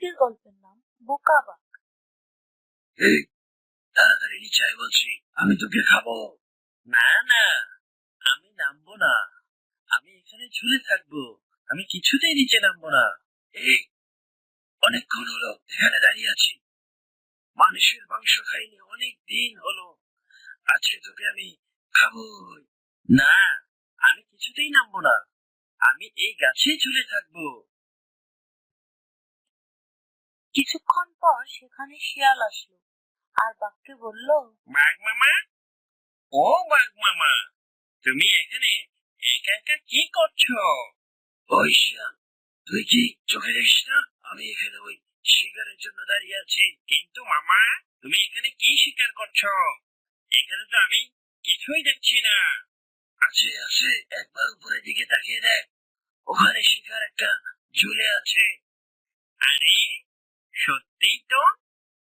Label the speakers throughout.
Speaker 1: আজকের গল্পের নাম বোকা বাঘ।
Speaker 2: তাড়াতাড়ি নিচে বলছি, আমি তোকে খাব। না না, আমি নামবো না। আমি এখানে ঝুলে থাকব। আমি কিছুতেই নিচে নামবো না। এই, অনেকক্ষণ হলো এখানে দাঁড়িয়ে আছি। মানুষের মাংস খাইনি অনেক দিন হলো। আজকে তোকে আমি খাব না, আমি কিছুতেই নামবো না। আমি এই গাছেই ঝুলে থাকব।
Speaker 1: কিছুক্ষণ পর সেখানে শিয়াল আসলো। আর বাঘকে বলল
Speaker 2: বাঘ মামা? ও বাঘ মামা তুমি এখানে একা একা কি করছ? ওই শ্যাম তুই কি চোখে দেখিস না? আমি এখানে ওই শিকারের জন্য দাঁড়িয়ে আছি। কিন্তু মামা তুমি এখানে কি শিকার করছ? এখানে তো আমি কিছুই দেখছি না। আছে আছে একবার উপরের দিকে তাকিয়ে দেখ। ওখানে শিকার একটা ঝুলে আছে। আরে সত্যিই তো?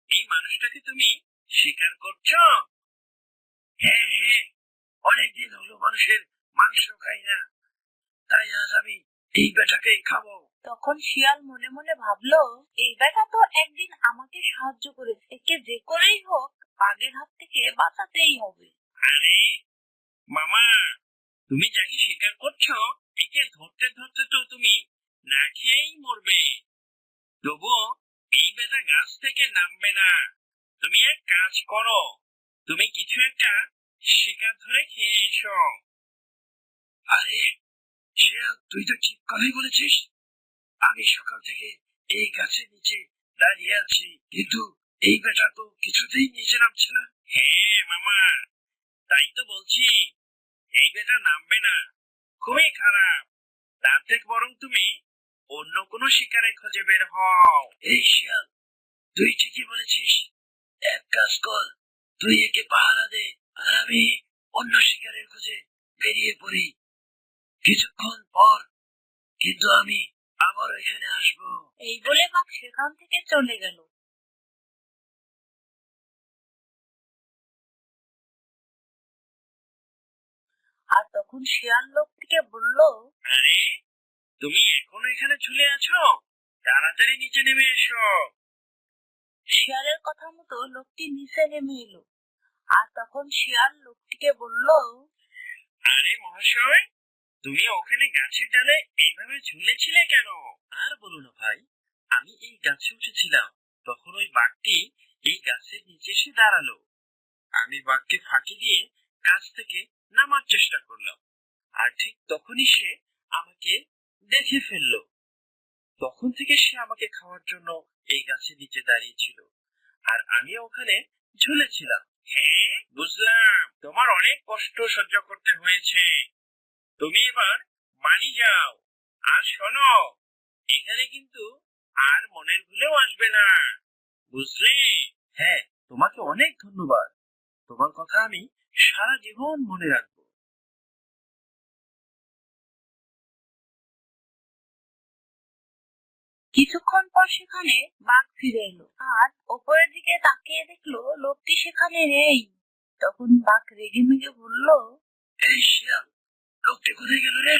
Speaker 2: এই মানুষটাকে তুমি স্বীকার করছ? হ্যাঁ হ্যাঁ অনেকদিন হলো মানুষের মাংস খাই না। তাই আজ আমি এই বেটাকেই খাব।
Speaker 1: তখন শিয়াল মনে মনে ভাবলো এই বেটা তো একদিন আমাকে সাহায্য করেছে। একে যে করেই হোক বাঘের হাত থেকে বাঁচাতেই হবে।
Speaker 2: আরে মামা তুমি যাকে স্বীকার করছ একে ধরতে ধরতে তো তুমি না খেয়েই মরবে। তবুও এই বেটা গাছ থেকে নামবে না। তুমি এক কাজ করো, তুমি কিছু একটা শিকার ধরে খেয়ে এসো। আরে, শিয়াল, তুই তো ঠিক কথাই বলেছিস। আমি সকাল থেকে এই গাছের নিচে দাঁড়িয়ে আছি, কিন্তু এই বেটা তো কিছুতেই নিচে নামছে না। হ্যাঁ মামা, তাই তো বলছি, এই বেটা নামবে না। খুবই খারাপ। তার থেকে বরং তুমি অন্য কোনো শিকারে খোঁজে বের হও। এই শিয়াল তুই ঠিকই বলেছিস। এক কাজ কর তুই একে পাহারা দে আর আমি অন্য শিকারের খোঁজে বেরিয়ে পড়ি। কিছুক্ষণ পর কিন্তু আমি আবার এখানে আসব।
Speaker 1: এই বলে বাঘ সেখান থেকে চলে গেল। আর তখন শিয়াল লোকটিকে বলল
Speaker 2: আরে তুমি এখনও এখানে ঝুলে আছো? তাড়াতাড়ি নিচে নেমে এসো।
Speaker 1: শিয়ালের কথা মতো লোকটি নিচে নেমে এলো। আর তখন শিয়াল লোকটিকে বলল
Speaker 2: আরে মহাশয় তুমি ওখানে গাছের ডালে এইভাবে ঝুলেছিলে কেন? আর বলো না ভাই আমি এই গাছে উঠেছিলাম। তখন ওই বাঘটি এই গাছের নিচে এসে দাঁড়াল। আমি বাঘকে ফাঁকি দিয়ে গাছ থেকে নামার চেষ্টা করলাম। আর ঠিক তখনই সে আমাকে দেখে ফেলল। তখন থেকে সে আমাকে খাওয়ার জন্য এই গাছের নিচে দাঁড়িয়েছিল আর আমি ওখানে ঝুলেছিলাম। হ্যাঁ বুঝলাম। তোমার অনেক কষ্ট সহ্য করতে হয়েছে। তুমি এবার বাড়ি যাও। আর শোনো, এখানে কিন্তু আর মনের ভুলেও আসবে না। বুঝলে? হ্যাঁ তোমাকে অনেক ধন্যবাদ। তোমার কথা আমি সারা জীবন মনে রাখব।
Speaker 1: কিছুক্ষণ পর সেখানে বাঘ ফিরে এলো। আর ওপরের দিকে তাকিয়ে দেখল লোকটি সেখানে নেই। তখন বাঘ রেগে মেগে বলল,
Speaker 2: এই শিয়াল, লোকটি কোথায় গেল রে?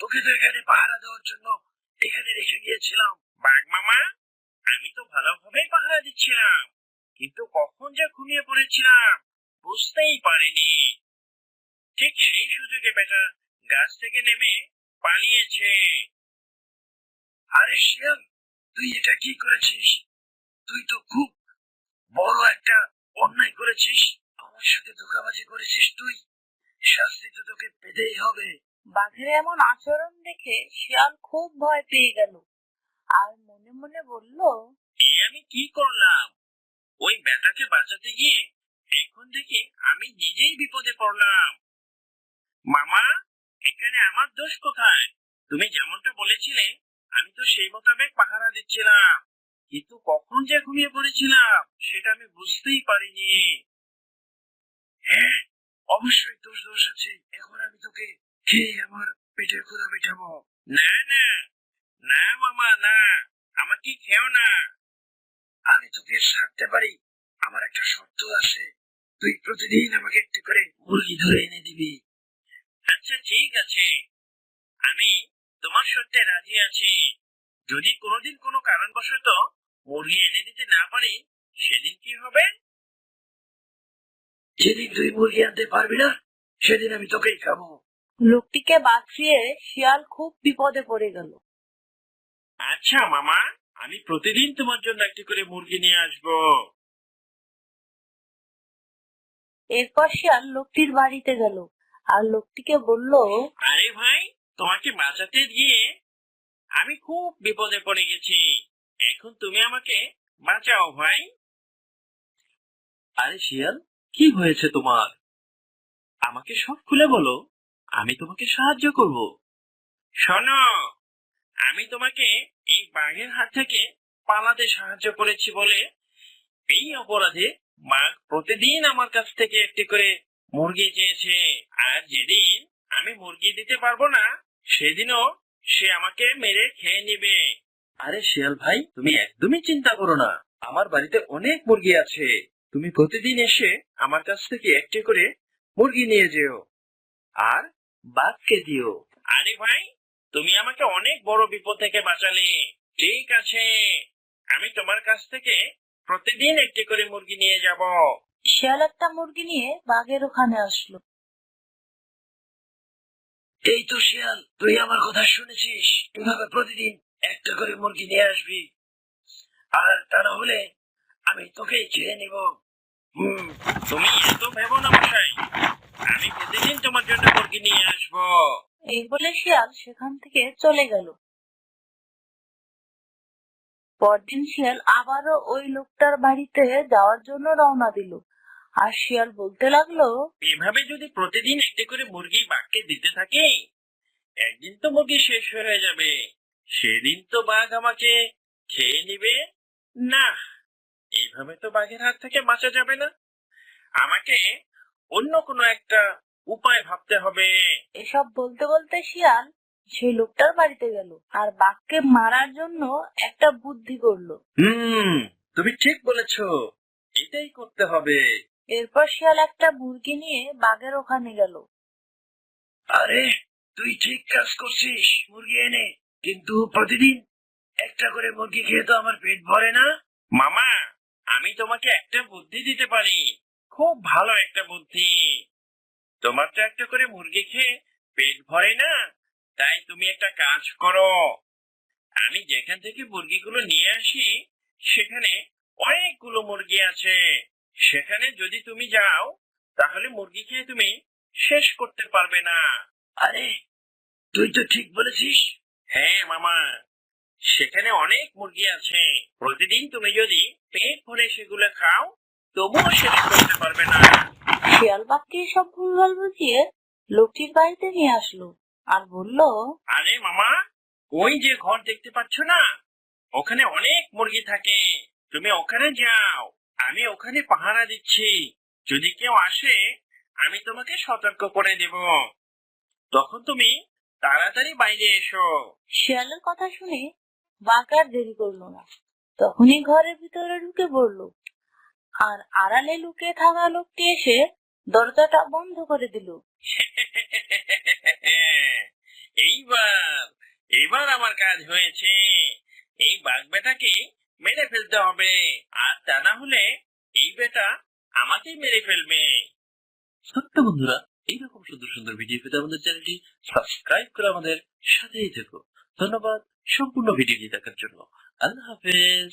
Speaker 2: তোকে তো এখানে পাহারা দেওয়ার জন্য এখানে রেখে গিয়েছিলাম। বাঘ মামা, আমি তো ভালোভাবে পাহারা দিচ্ছিলাম, কিন্তু কখন যে ঘুমিয়ে পড়েছিলাম বুঝতেই পারিনি। ঠিক সেই সুযোগে বেটা গাছ থেকে নেমে পালিয়েছে। আরে শিয়াল তুই এটা কি করেছিস? তুই তো খুব বড় একটা অন্যায় করেছিস। আমার সাথে ধোকাবাজি করেছিস তুই। শাস্তি তো তোকে পেতেই হবে।
Speaker 1: বাঘের এমন আচরণ দেখে শিয়াল খুব ভয় পেয়ে গেল। আর মনে মনে বলল
Speaker 2: এ আমি কি করলাম? ওই বেটাকে বাঁচাতে গিয়ে এখন থেকে আমি নিজেই বিপদে পড়লাম। মামা এখানে আমার দোষ কোথায়? তুমি যেমনটা বলেছিলে আমি তো সেই মোতাবেক পাহারা দিচ্ছিলাম। কিন্তু কখন যে ঘুমিয়ে পড়েছিলাম, সেটা আমি বুঝতেই পারিনি। হ্যাঁ অবশ্যই দোষ আছে। এখন আমি তোকে খেয়ে আমার পেটের না না না মামা, না, আমাকে খেও না। আমি তোকে পারি। আমার একটা শর্ত আছে। তুই প্রতিদিন আমাকে একটু করে মুরগি ধরে এনে দিবি। আচ্ছা ঠিক আছে। আমি তোমার শর্তে রাজি আছি। যদি কোনোদিন কোনো কারণবশত মুরগি এনে দিতে না পারি সেদিন কি হবে?
Speaker 3: যেদিন তুই মুরগি আনতে পারবি না সেদিন আমি তোকেই খাব।
Speaker 1: লোকটিকে বাঁচিয়ে শিয়াল খুব বিপদে পড়ে গেল।
Speaker 2: আচ্ছা মামা আমি প্রতিদিন তোমার জন্য একটি করে মুরগি নিয়ে আসব।
Speaker 1: এরপর শিয়াল লোকটির বাড়িতে গেল। আর লোকটিকে বলল
Speaker 2: আরে ভাই তোমাকে বাঁচাতে গিয়ে আমি খুব বিপদে পড়ে গেছি। এখন তুমি আমাকে বাঁচাও, ভাই।
Speaker 3: আরে শিয়াল, কি হয়েছে তোমার? আমাকে সব খুলে বলো। আমি তোমাকে সাহায্য করব।
Speaker 2: শোনো, আমি তোমাকে এই বাঘের হাত থেকে পালাতে সাহায্য করেছি বলে এই অপরাধে বাঘ প্রতিদিন আমার কাছ থেকে একটি করে মুরগি চেয়েছে। আর যেদিন আমি মুরগি দিতে পারব না সেদিনও সে আমাকে মেরে খেয়ে নেবে।
Speaker 3: আরে শিয়াল ভাই তুমি একদমই চিন্তা করো না। আমার বাড়িতে অনেক মুরগি আছে। তুমি প্রতিদিন এসে আমার কাছ থেকে একটি করে মুরগি নিয়ে যেও। আর বাঘকে দিও।
Speaker 2: আরে ভাই তুমি আমাকে অনেক বড় বিপদ থেকে বাঁচালে। ঠিক আছে আমি তোমার কাছ থেকে প্রতিদিন একটি করে মুরগি নিয়ে যাব।
Speaker 1: শিয়াল একটা মুরগি নিয়ে বাঘের ওখানে আসলো।
Speaker 3: এই তো শিয়াল তুই আমার কথা শুনেছিস? এভাবে প্রতিদিন একটা করে মুরগি নিয়ে আসবি? আর তা না হলে আমি তোকে খেয়ে নিব।
Speaker 2: হুম, তুমি এত ভেবো না মশাই। আমি প্রতিদিন তোমার জন্য মুরগি নিয়ে আসব।
Speaker 1: এই বলে শিয়াল সেখান থেকে চলে গেল। পরদিন শিয়াল আবারও ওই লোকটার বাড়িতে যাওয়ার জন্য রওনা দিল। আর শিয়াল বলতে লাগল
Speaker 2: এভাবে যদি প্রতিদিন একটি করে মুরগি বাঘকে দিতে থাকি একদিন তো মুরগি শেষ হয়ে যাবে। সেদিন তো বাঘ আমাকে খেয়ে নিবে। না এইভাবে তো বাঘের হাত থেকে বাঁচা যাবে না। আমাকে অন্য কোনো একটা উপায় ভাবতে হবে।
Speaker 1: এসব বলতে বলতে শিয়াল সেই লোকটার বাড়িতে গেল আর বাঘকে মারার জন্য একটা বুদ্ধি করল।
Speaker 3: হুম তুমি ঠিক বলেছ। এটাই করতে হবে।
Speaker 1: এরপর শিয়াল একটা মুরগি নিয়ে বাঘের ওখানে গেল।
Speaker 3: আরে, তুই ঠিক কাজ করছিস, মুরগি এনে। কিন্তু প্রতিদিন একটা করে মুরগি খেয়ে তো আমার পেট ভরে না।
Speaker 2: মামা, আমি তোমাকে একটা বুদ্ধি দিতে পারি। খুব ভালো একটা বুদ্ধি। তোমার তো একটা করে মুরগি খেয়ে পেট ভরে না, তাই তুমি একটা কাজ করো। আমি যেখান থেকে মুরগিগুলো নিয়ে আসি, সেখানে অনেকগুলো মুরগি আছে। সেখানে যদি তুমি যাও তাহলে মুরগি খেয়ে তুমি শেষ করতে পারবে না।
Speaker 3: আরে তুই তো ঠিক বলেছিস।
Speaker 2: হ্যাঁ মামা। সেখানে অনেক মুরগি আছে। প্রতিদিন তুমি যদি পেট ভরে সেগুলো খাও তবুও শেষ করতে পারবে না।
Speaker 1: শিয়াল বাঘকে সব ভুলভাল বুঝিয়ে লোকটির বাড়িতে নিয়ে আসলো আর বলল
Speaker 2: আরে মামা ওই যে ঘর দেখতে পাচ্ছ না? ওখানে অনেক মুরগি থাকে। তুমি ওখানে যাও। আমি ওখানে পাহারা দিচ্ছি। যদি কেউ আসে আমি তোমাকে সতর্ক করে দেব। তখন তুমি তাড়াতাড়ি বাইরে এসো।
Speaker 1: শিয়ালের কথা শুনে বাঘ আর দেরি করল না। তখনই ঘরের ভিতরে ঢুকে পড়ল। আর আড়ালে লুকিয়ে থাকা লোকটি এসে দরজাটা বন্ধ করে দিল।
Speaker 2: এইবার এবার আমার কাজ হয়েছে। এই বাঘ বেটাকে মেরে ফেলতে হবে। আর তা না হলে এই বেটা আমাকেই মেরে ফেলবে।
Speaker 3: সত্য বন্ধুরা, এইরকম সুন্দর সুন্দর ভিডিও পেতে আমাদের চ্যানেলটি সাবস্ক্রাইব করে আমাদের সাথেই থেকো। ধন্যবাদ, সম্পূর্ণ ভিডিওটি দেখার জন্য। আল্লাহ হাফেজ।